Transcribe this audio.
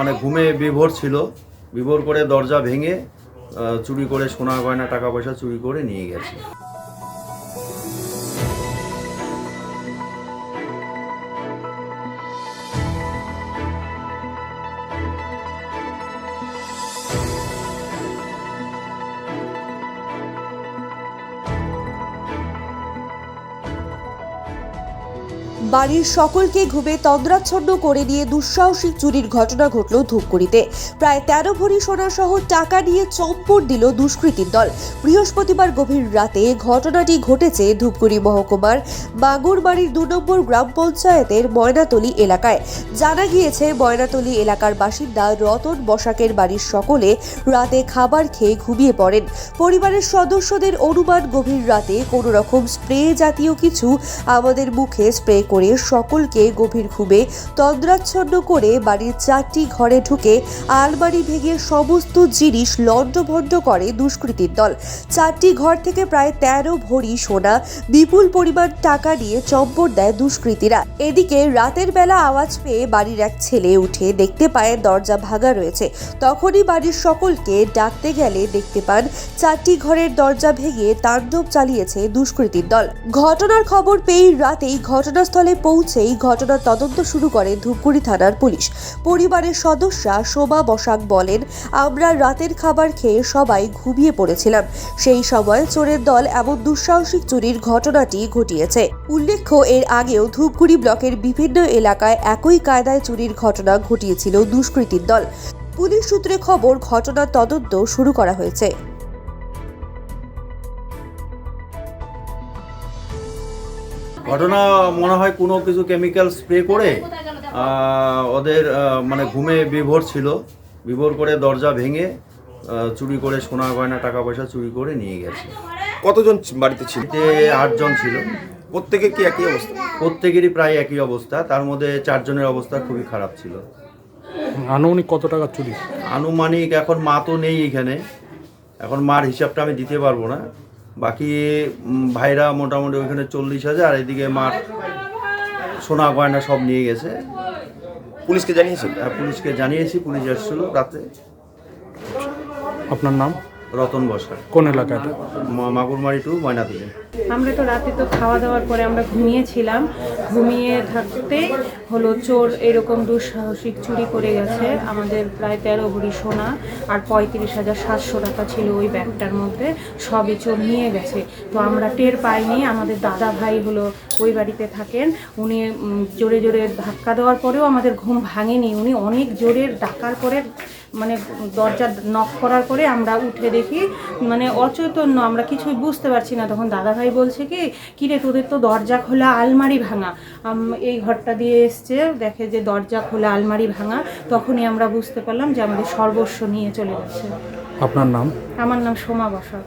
মানে ঘুমে বিভোর ছিল। বিভোর করে দরজা ভেঙে চুরি করে সোনা গয়না, টাকা পয়সা চুরি করে নিয়ে গেছে। বাড়ির সকলকে ঘুমে তন্দ্রাচ্ছন্ন করে নিয়ে দুঃসাহসিক চুরির ঘটনা ঘটল ধূপগুড়িতে। প্রায় তেরো ভরি সোনা সহ টাকা নিয়ে চম্পট দিল দুষ্কৃতীর দল। বৃহস্পতিবার গভীর রাতে ঘটনাটি ঘটেছে ধূপগুড়ি মহকুমার বাগুরবাড়ির দু নম্বর গ্রাম পঞ্চায়েতের ময়নাতলি এলাকায়। জানা গিয়েছে, ময়নাতলি এলাকার বাসিন্দা রতন বসাকের বাড়ির সকলে রাতে খাবার খেয়ে ঘুমিয়ে পড়েন। পরিবারের সদস্যদের অনুমান, গভীর রাতে কোনো রকম স্প্রে জাতীয় কিছু আমাদের মুখে স্প্রে করে সকলকে গভীর ঘুমে তন্দ্রাচ্ছন্ন করে বাড়ির চারটি ঘরে ঢুকে আলমারি ভেঙে সমস্ত জিনিস লণ্ডভণ্ড করে দুষ্কৃতীর দল। চারটি ঘর থেকে প্রায় তেরো ভরি সোনা, বিপুল পরিমাণ টাকা নিয়ে চম্পট দেয় দুষ্কৃতীরা। এদিকে রাতের বেলা আওয়াজ পেয়ে বাড়ির এক ছেলে উঠে দেখতে পায় দরজা ভাঙা রয়েছে। তখনই বাড়ির সকলকে ডাকতে গেলে দেখতে পান চারটি ঘরের দরজা ভেঙে তাণ্ডব চালিয়েছে দুষ্কৃতীর দল। ঘটনার খবর পেয়ে রাতেই ঘটনাস্থলে পৌঁছেই ঘটনার তদন্ত শুরু করে ধূপগুড়ি থানার পুলিশ। পরিবারের সদস্যা শোভা বসাক বলেন, আমরা রাতের খাবার খেয়ে সবাই ঘুমিয়ে পড়েছিলাম। সেই সময় চোরের দল এমন দুঃসাহসিক চুরির ঘটনাটি ঘটিয়েছে। উল্লেখ্য, এর আগেও ধূপগুড়ি ব্লকের বিভিন্ন এলাকায় একই কায়দায় চুরির ঘটনা ঘটিয়েছিল দুষ্কৃতীর দল। পুলিশ সূত্রে খবর, ঘটনার তদন্ত শুরু করা হয়েছে। ঘটনা মনে হয় কোনো কিছু কেমিক্যাল স্প্রে করে ওদের মানে ঘুমে বিভোর ছিল। বিভোর করে দরজা ভেঙে চুরি করে সোনা গয়না টাকা পয়সা চুরি করে নিয়ে গেছে। কতজন বাড়িতে ছিল? আটজন ছিল। প্রত্যেকে কি একই অবস্থা? প্রত্যেকেরই প্রায় একই অবস্থা। তার মধ্যে চারজনের অবস্থা খুবই খারাপ ছিল। আনুমানিক কত টাকা চুরি? আনুমানিক এখন মা তো নেই এখানে। এখন মার হিসাবটা আমি দিতে পারব না। বাকি ভাইরা মোটামুটি ওইখানে চল্লিশ হাজার এদিকে মার সোনা গয়না সব নিয়ে গেছে। পুলিশকে জানিয়েছিল আর পুলিশকে জানিয়েছি পুলিশ এসেছিল রাতে। আপনার নাম? রতন বসা কোন এলাকা এটা? মাগুরমারি টু ময়নাতুলি। আমরা তো রাতে তো খাওয়া দাওয়ার পরে আমরা ঘুমিয়েছিলাম। ঘুমিয়ে থাকতে হলো চোর এরকম দুঃসাহসিক চুরি করে গেছে। আমাদের প্রায় তেরো ভরি সোনা আর পঁয়ত্রিশ হাজার সাতশো টাকা ছিল ওই ব্যাগটার মধ্যে। সবই চোর নিয়ে গেছে। তো আমরা টের পাইনি। আমাদের দাদা ভাই হলো ওই বাড়িতে থাকেন। উনি জোরে জোরে ধাক্কা দেওয়ার পরেও আমাদের ঘুম ভাঙেনি। উনি অনেক জোরের ডাকার পরে মানে দরজা নক করার পরে আমরা উঠে দেখি মানে অচৈতন্য আমরা কিছুই বুঝতে পারছি না। তখন দাদাভাই বলছে কি কিরে তোদের তো দরজা খোলা আলমারি ভাঙা। আম- এই ঘরটা দিয়ে এসছে দেখে যে দরজা খোলা আলমারি ভাঙা তখনই আমরা বুঝতে পারলাম যে আমাদের সর্বস্ব নিয়ে চলে গেছে। আপনার নাম? আমার নাম সোমা বসাক।